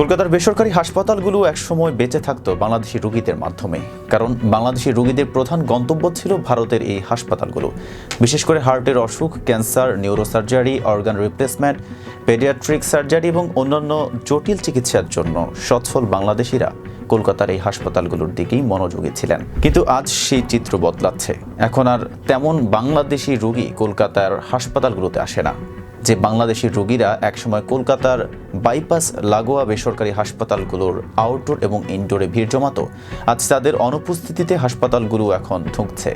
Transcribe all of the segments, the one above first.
কলকাতার বেসরকারি হাসপাতালগুলো একসময় বেঁচে থাকতো বাংলাদেশি রোগীদের মাধ্যমে। কারণ বাংলাদেশি রোগীদের প্রধান গন্তব্য ছিল ভারতের এই হাসপাতালগুলো। বিশেষ করে হার্টের অসুখ, cancer, neurosurgery, organ replacement, paediatric surgery এবং অন্যান্য জটিল চিকিৎসার জন্য সচ্ছল বাংলাদেশিরা কলকাতার এই হাসপাতালগুলোর দিকেই মনোযোগী ছিলেন। কিন্তু আজ সেই চিত্র বদলাচ্ছে। এখন আর তেমন বাংলাদেশি রোগী কলকাতার হাসপাতালগুলোতে আসে না। যে বাংলাদেশি রোগীরা একসময় কলকাতার বাইপাস লাগোয়া বেসরকারি হাসপাতালগুলোর আউটডোর এবং ইনডোরে ভিড় জমাত, আজ তাদের অনুপস্থিতিতে হাসপাতালগুলো এখন ঠুকছে।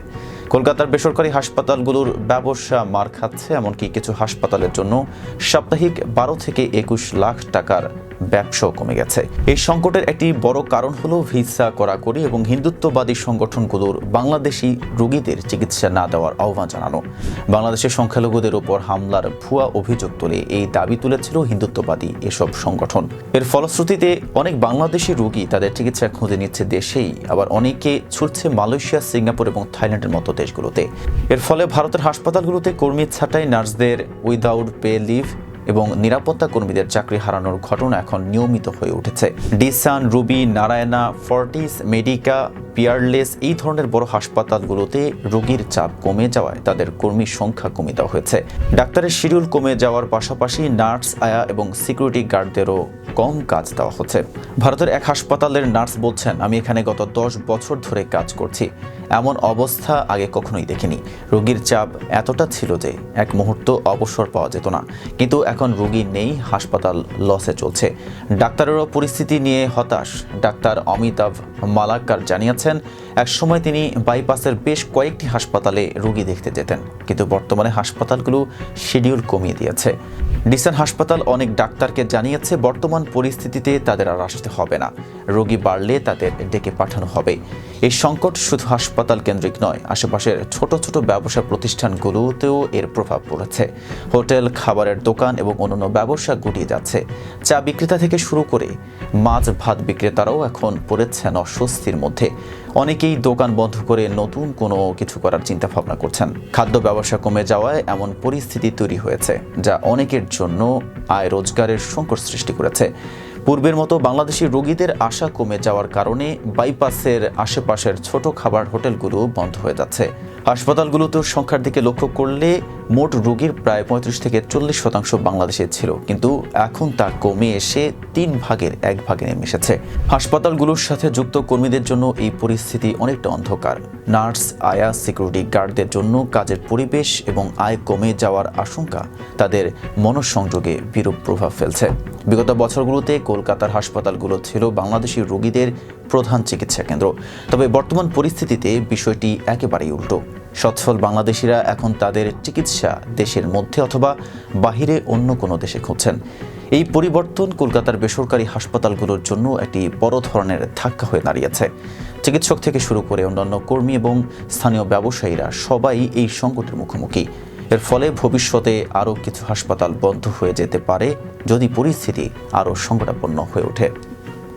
কলকাতার বেসরকারি হাসপাতালগুলোর ব্যবসা মার খাচ্ছে, এমনকি কিছু হাসপাতালের জন্য সাপ্তাহিক বারো থেকে একুশ লাখ টাকার ব্যবসাও কমে গেছে। এই সংকটের একটি বড় কারণ হলো ভিসা কড়াকড়ি এবং হিন্দুত্ববাদী সংগঠনগুলোর বাংলাদেশি রোগীদের চিকিৎসা না দেওয়ার আহ্বান জানানো। বাংলাদেশের সংখ্যালঘুদের ওপর হামলার ভুয়া অভিযোগ তুলে এই দাবি তুলেছিল হিন্দুত্ববাদী এসব সংগঠন। এর ফলশ্রুতিতে অনেক বাংলাদেশি রোগী তাদের চিকিৎসা খুঁজে নিচ্ছে দেশেই। আবার অনেকে ছুটছে মালয়েশিয়া, সিঙ্গাপুর এবং থাইল্যান্ডের মতো দেশগুলোতে। এর ফলে ভারতের হাসপাতালগুলোতে কর্মী ছাঁটাই নার্সদের উইদাউট পে লিভ এবং নিরাপত্তা কর্মীদের চাকরি হারানোর ঘটনা এখন নিয়মিত হয়ে উঠেছে। Desun, Ruby, Narayana, Fortis, Medica Peerless এই ধরনের বড় হাসপাতালগুলোতে রোগীর চাপ কমে যাওয়ায় তাদের কর্মী সংখ্যা কমে দেওয়া হয়েছে। ডাক্তারের শিডিউল কমে যাওয়ার পাশাপাশি নার্স, আয়া এবং সিকিউরিটি গার্ডদেরও কম কাজ দেওয়া হচ্ছে। ভারতের এক হাসপাতালের নার্স বলছেন, আমি এখানে গত দশ বছর ধরে কাজ করছি। এমন অবস্থা আগে কখনোই দেখিনি। রোগীর চাপ এতটা ছিল যে এক মুহূর্ত অবসর পাওয়া যেত না। কিন্তু এখন রোগী নেই, হাসপাতাল লসে চলছে। ডাক্তারেরও পরিস্থিতি নিয়ে হতাশ। ডাক্তার অমিতাভ মালাক্কার জানিয়েছেন এক সময় তিনি বাইপাসের বেশ কয়েকটি হাসপাতালে রোগী দেখতে যেতেন, কিন্তু বর্তমানে হাসপাতালগুলো শিডিউল কমিয়ে দিয়েছে। ডিসান হাসপাতাল অনেক ডাক্তারকে জানিয়েছে, বর্তমান পরিস্থিতিতে তাদের আর আসতে হবে না। রোগী বাড়লে তাদের ডেকে পাঠানো হবে। এই সংকট শুধু হাসপাতাল কেন্দ্রিক নয়, আশেপাশের ছোট ছোট ব্যবসা প্রতিষ্ঠানগুলোতেও এর প্রভাব পড়েছে। হোটেল, খাবারের দোকান এবং অন্যান্য ব্যবসা গুটিয়ে যাচ্ছে। চা বিক্রেতা থেকে শুরু করে মাছ ভাত বিক্রেতারাও এখন পড়েছেন অস্বস্তির মধ্যে। অনেকেই দোকান বন্ধ করে নতুন কোনো কিছু করার চিন্তা ভাবনা করছেন। খাদ্য ব্যবসা কমে যাওয়ায় এমন পরিস্থিতি তৈরি হয়েছে, যা অনেকের জন্য আয় রোজগারের সংকট সৃষ্টি করেছে। পূর্বের মতো বাংলাদেশি রোগীদের আশা কমে যাওয়ার কারণে বাইপাসের আশেপাশের ছোট খাবার হোটেলগুলো বন্ধ হয়ে যাচ্ছে। হাসপাতালগুলোতে সংখ্যার দিকে লক্ষ্য করলে মোট রোগীর প্রায় পঁয়ত্রিশ থেকে চল্লিশ শতাংশ বাংলাদেশে ছিল। কিন্তু এখন তা কমে এসে তিন ভাগের এক ভাগে নেমে এসেছে হাসপাতালগুলোর সাথে যুক্ত কর্মীদের জন্য এই পরিস্থিতি অনেকটা অন্ধকার। নার্স, আয়া সিকিউরিটি গার্ডদের জন্য কাজের পরিবেশ এবং আয় কমে যাওয়ার আশঙ্কা তাদের মনঃসংযোগে বিরূপ প্রভাব ফেলছে। বিগত বছরগুলোতে কলকাতার হাসপাতালগুলো ছিল বাংলাদেশি রোগীদের প্রধান চিকিৎসা কেন্দ্র। তবে বর্তমান পরিস্থিতিতে বিষয়টি একেবারেই উল্টো। সচ্ছল বাংলাদেশিরা এখন তাদের চিকিৎসা দেশের মধ্যে অথবা বাহিরে অন্য কোনো দেশে খুঁজছেন। এই পরিবর্তন কলকাতার বেসরকারি হাসপাতালগুলোর জন্য একটি বড় ধরনের ধাক্কা হয়ে দাঁড়িয়েছে। চিকিৎসক থেকে শুরু করে অন্যান্য কর্মী এবং স্থানীয় ব্যবসায়ীরা সবাই এই সংকটের মুখোমুখি। এর ফলে ভবিষ্যতে আরও কিছু হাসপাতাল বন্ধ হয়ে যেতে পারে যদি পরিস্থিতি আরও সংকটাপন্ন হয়ে ওঠে।